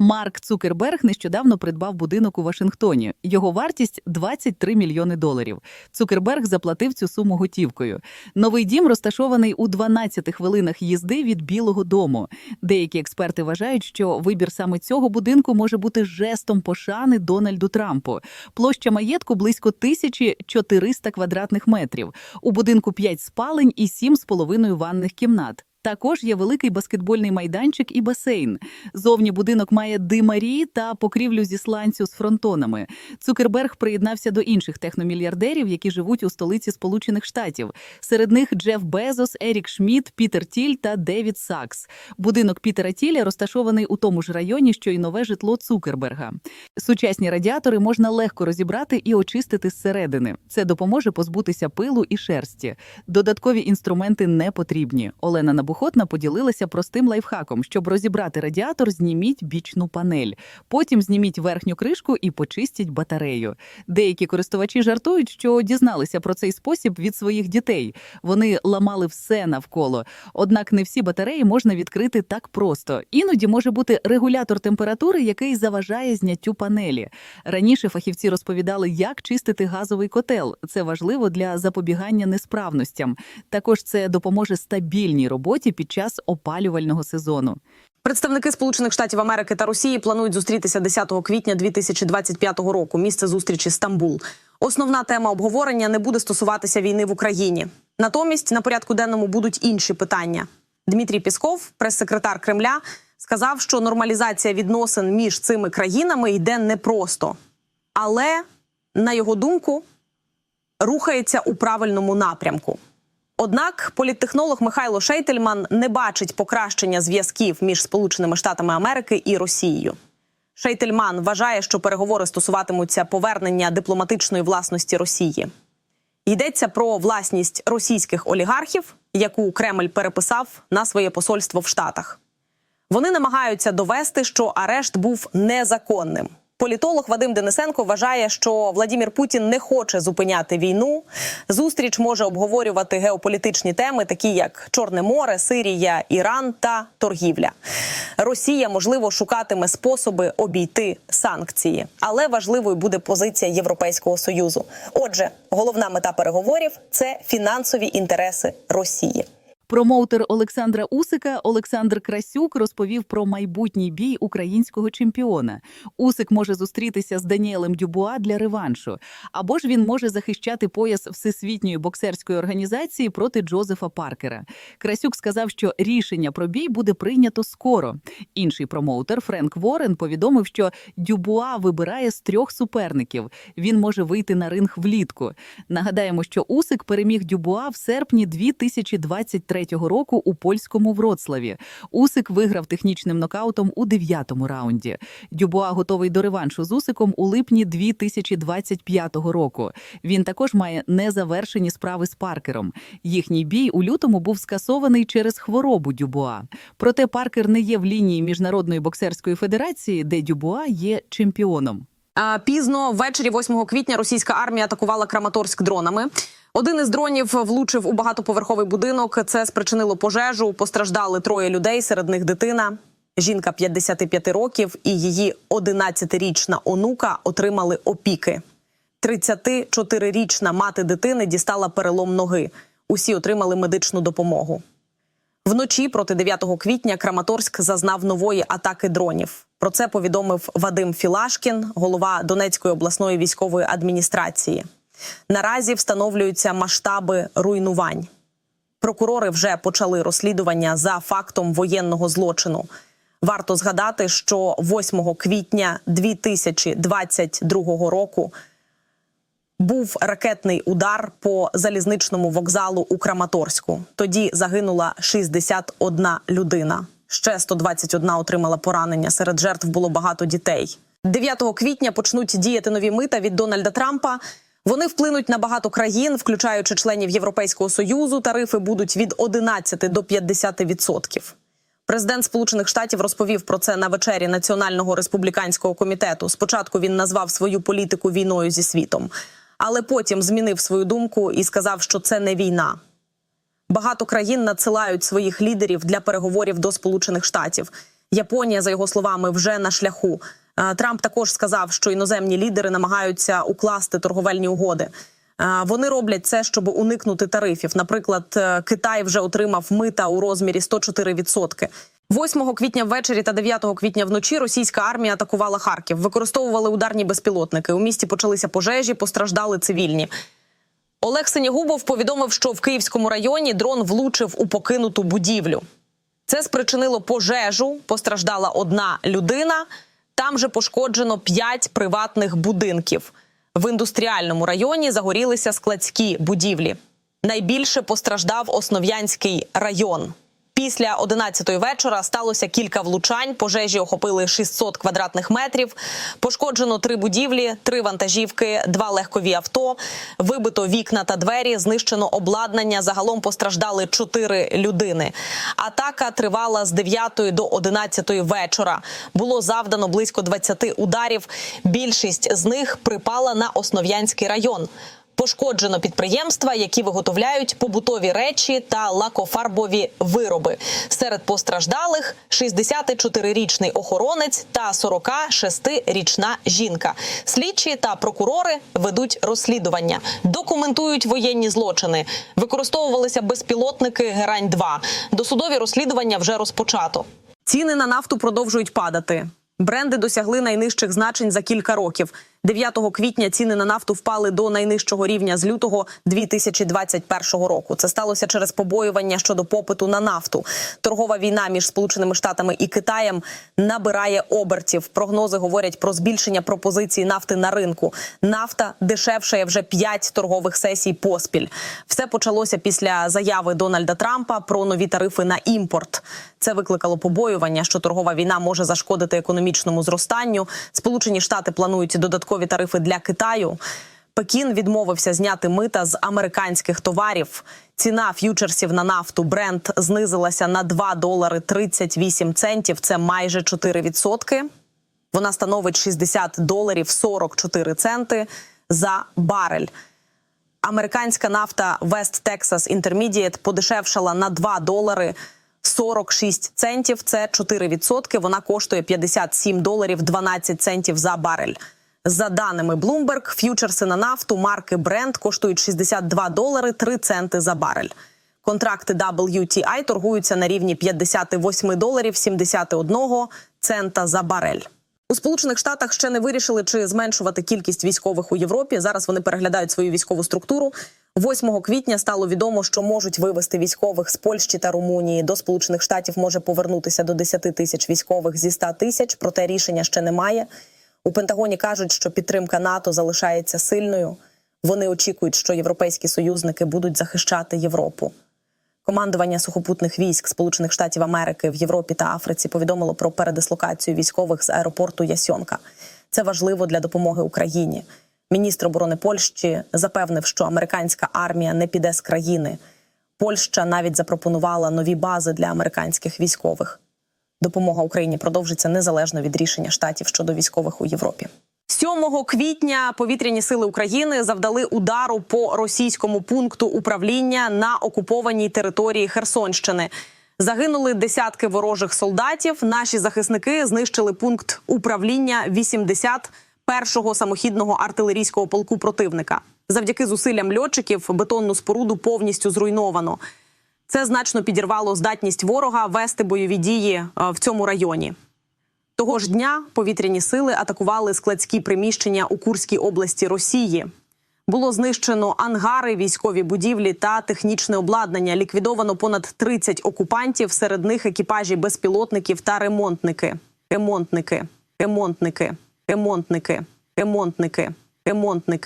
Марк Цукерберг нещодавно придбав будинок у Вашингтоні. Його вартість 23 мільйони доларів. Цукерберг заплатив цю суму готівкою. Новий дім розташований у 12 хвилинах їзди від Білого дому. Деякі експерти вважають, що вибір саме цього будинку може бути жестом пошани Дональду Трампу. Площа маєтку близько 1400 квадратних метрів. У будинку 5 спалень і 7,5 ванних кімнат. Також є великий баскетбольний майданчик і басейн. Зовні будинок має димарі та покрівлю зі сланцю з фронтонами. Цукерберг приєднався до інших техномільярдерів, які живуть у столиці Сполучених Штатів. Серед них Джеф Безос, Ерік Шмідт, Пітер Тіль та Девід Сакс. Будинок Пітера Тіля розташований у тому ж районі, що й нове житло Цукерберга. Сучасні радіатори можна легко розібрати і очистити зсередини. Це допоможе позбутися пилу і шерсті. Додаткові інструменти не потрібні. Олена Набухотна поділилася простим лайфхаком. Щоб розібрати радіатор, зніміть бічну панель. Потім зніміть верхню кришку і почистіть батарею. Деякі користувачі жартують, що дізналися про цей спосіб від своїх дітей. Вони ламали все навколо. Однак не всі батареї можна відкрити так просто. Іноді може бути регулятор температури, який заважає зняттю панелі. Раніше фахівці розповідали, як чистити газовий котел. Це важливо для запобігання несправностям. Також це допоможе стабільній роботі під час опалювального сезону. Представники Сполучених Штатів Америки та Росії планують зустрітися 10 квітня 2025 року. Місце зустрічі Стамбул. Основна тема обговорення не буде стосуватися війни в Україні. Натомість на порядку денному будуть інші питання. Дмитрій Пісков, прес-секретар Кремля, сказав, що нормалізація відносин між цими країнами йде непросто, але на його думку рухається у правильному напрямку. Однак політтехнолог Михайло Шейтельман не бачить покращення зв'язків між Сполученими Штатами Америки і Росією. Шейтельман вважає, що переговори стосуватимуться повернення дипломатичної власності Росії. Йдеться про власність російських олігархів, яку Кремль переписав на своє посольство в Штатах. Вони намагаються довести, що арешт був незаконним. Політолог Вадим Денисенко вважає, що Владімір Путін не хоче зупиняти війну. Зустріч може обговорювати геополітичні теми, такі як Чорне море, Сирія, Іран та торгівля. Росія можливо шукатиме способи обійти санкції, але важливою буде позиція Європейського союзу. Отже, головна мета переговорів це фінансові інтереси Росії. Промоутер Олександра Усика Олександр Красюк розповів про майбутній бій українського чемпіона. Усик може зустрітися з Даніелем Дюбуа для реваншу, або ж він може захищати пояс всесвітньої боксерської організації проти Джозефа Паркера. Красюк сказав, що рішення про бій буде прийнято скоро. Інший промоутер Френк Ворен повідомив, що Дюбуа вибирає з трьох суперників. Він може вийти на ринг влітку. Нагадаємо, що Усик переміг Дюбуа в серпні 2023 року у польському Вроцлаві. Усик виграв технічним нокаутом у дев'ятому раунді. Дюбуа готовий до реваншу з Усиком у липні 2025 року. Він також має незавершені справи з Паркером. Їхній бій у лютому був скасований через хворобу Дюбуа. Проте Паркер не є в лінії міжнародної боксерської федерації, де Дюбуа є чемпіоном. Пізно ввечері 8 квітня російська армія атакувала Краматорськ дронами. Один із дронів влучив у багатоповерховий будинок. Це спричинило пожежу. Постраждали троє людей, серед них дитина. Жінка 55 років і її 11-річна онука отримали опіки. 34-річна мати дитини дістала перелом ноги. Усі отримали медичну допомогу. Вночі проти 9 квітня Краматорськ зазнав нової атаки дронів. Про це повідомив Вадим Філашкін, голова Донецької обласної військової адміністрації. Наразі встановлюються масштаби руйнувань. Прокурори вже почали розслідування за фактом воєнного злочину. Варто згадати, що 8 квітня 2022 року був ракетний удар по залізничному вокзалу у Краматорську. Тоді загинула 61 людина. Ще 121 отримала поранення. Серед жертв було багато дітей. 9 квітня почнуть діяти нові мита від Дональда Трампа. Вони вплинуть на багато країн, включаючи членів Європейського союзу. Тарифи будуть від 11 до 50%. Президент Сполучених Штатів розповів про це на вечері Національного республіканського комітету. Спочатку він назвав свою політику війною зі світом, але потім змінив свою думку і сказав, що це не війна. Багато країн надсилають своїх лідерів для переговорів до Сполучених Штатів. Японія, за його словами, вже на шляху. Е, Трамп також сказав, що іноземні лідери намагаються укласти торговельні угоди. Е, Вони роблять це, щоб уникнути тарифів. Наприклад, е, Китай вже отримав мита у розмірі 104%. 8 квітня ввечері та 9 квітня вночі російська армія атакувала Харків. Використовували ударні безпілотники. У місті почалися пожежі, постраждали цивільні. Олег Синягубов повідомив, що в Київському районі дрон влучив у покинуту будівлю. Це спричинило пожежу. Постраждала одна людина. Там же пошкоджено п'ять приватних будинків. В індустріальному районі загорілися складські будівлі. Найбільше постраждав Основ'янський район. Після 11-ї вечора сталося кілька влучань. Пожежі охопили 600 квадратних метрів. Пошкоджено три будівлі, три вантажівки, два легкові авто. Вибито вікна та двері, знищено обладнання. Загалом постраждали чотири людини. Атака тривала з 9 до 11 вечора. Було завдано близько 20 ударів. Більшість з них припала на Основ'янський район. Пошкоджено підприємства, які виготовляють побутові речі та лакофарбові вироби. Серед постраждалих 64-річний охоронець та 46-річна жінка. Слідчі та прокурори ведуть розслідування, документують воєнні злочини. Використовувалися безпілотники Герань 2 Досудові розслідування вже розпочато. Ціни на нафту продовжують падати. Бренди досягли найнижчих значень за кілька років. 9 квітня ціни на нафту впали до найнижчого рівня з лютого 2021 року. Це сталося через побоювання щодо попиту на нафту. Торгова війна між Сполученими Штатами і Китаєм набирає обертів. Прогнози говорять про збільшення пропозиції нафти на ринку. Нафта дешевшає вже 5 торгових сесій поспіль. Все почалося після заяви Дональда Трампа про нові тарифи на імпорт. Це викликало побоювання, що торгова війна може зашкодити економічному зростанню. Сполучені Штати планують додаткові тарифи для Китаю. Пекін відмовився зняти мита з американських товарів. Ціна ф'ючерсів на нафту Брент знизилася на 2 долари 38 центів. Це майже 4%. Вона становить 60 доларів 44 центи за барель. Американська нафта West Texas Intermediate подешевшала на 2 долари 46 центів. Це 4%. Вона коштує 57 доларів 12 центів за барель. За даними Bloomberg, ф'ючерси на нафту марки Brent коштують 62 долари 3 центи за барель. Контракти WTI торгуються на рівні 58 доларів 71 цента за барель. У Сполучених Штатах ще не вирішили, чи зменшувати кількість військових у Європі. Зараз вони переглядають свою військову структуру. 8 квітня стало відомо, що можуть вивести військових з Польщі та Румунії. До Сполучених Штатів може повернутися до 10 тисяч військових зі 100 тисяч. Проте рішення ще немає. У Пентагоні кажуть, що підтримка НАТО залишається сильною. Вони очікують, що європейські союзники будуть захищати Європу. Командування сухопутних військ Сполучених Штатів Америки в Європі та Африці повідомило про передислокацію військових з аеропорту Ясьонка. Це важливо для допомоги Україні. Міністр оборони Польщі запевнив, що американська армія не піде з країни. Польща навіть запропонувала нові бази для американських військових. Допомога Україні продовжиться незалежно від рішення штатів щодо військових у Європі. 7 квітня повітряні сили України завдали удару по російському пункту управління на окупованій території Херсонщини. Загинули десятки ворожих солдатів. Наші захисники знищили пункт управління 81-го самохідного артилерійського полку противника. Завдяки зусиллям льотчиків бетонну споруду повністю зруйновано. Це значно підірвало здатність ворога вести бойові дії е, в цьому районі. Того ж дня повітряні сили атакували складські приміщення у Курській області Росії. Було знищено ангари, військові будівлі та технічне обладнання. Ліквідовано понад 30 окупантів. Серед них екіпажі безпілотників та ремонтники. Ремонтники, ремонтники, ремонтники, ремонтники, ремонтники.